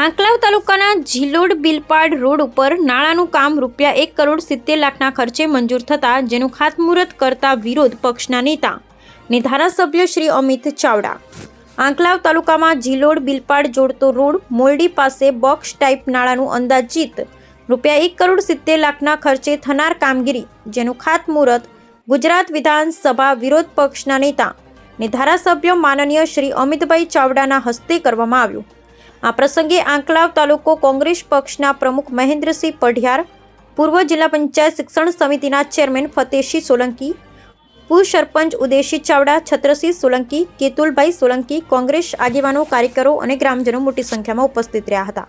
આંકલાવ તાલુકાના ઝીલોડ બિલપાડ રોડ ઉપર નાણાંનું કામ રૂપિયા એક કરોડ સિત્તેર લાખના ખર્ચે મંજૂર થતાં જેનું ખાતમુહૂર્ત કરતા વિરોધ પક્ષના નેતા ને ધારાસભ્ય શ્રી અમિત ચાવડા. આંકલાવ તાલુકામાં ઝીલોડ બિલપાડ જોડતો રોડ મોલડી પાસે બોક્સ ટાઈપ નાળાનું અંદાજિત રૂપિયા એક કરોડ સિત્તેર લાખના ખર્ચે થનાર કામગીરી જેનું ખાતમુહૂર્ત ગુજરાત વિધાનસભા વિરોધ પક્ષના નેતા ને ધારાસભ્ય માનનીય શ્રી અમિતભાઈ ચાવડાના હસ્તે કરવામાં આવ્યું. આ પ્રસંગે આંકલાવ તાલુકો કોંગ્રેસ પક્ષના પ્રમુખ મહેન્દ્રસિંહ પઢિયાર, પૂર્વ જિલ્લા પંચાયત શિક્ષણ સમિતિના ચેરમેન ફતેહસિંહ સોલંકી, પૂર્વ સરપંચ ઉદયસિંહ ચાવડા, છત્રસિંહ સોલંકી, કેતુલભાઈ સોલંકી કોંગ્રેસ આગેવાનો, કાર્યકરો અને ગ્રામજનો મોટી સંખ્યામાં ઉપસ્થિત રહ્યા હતા.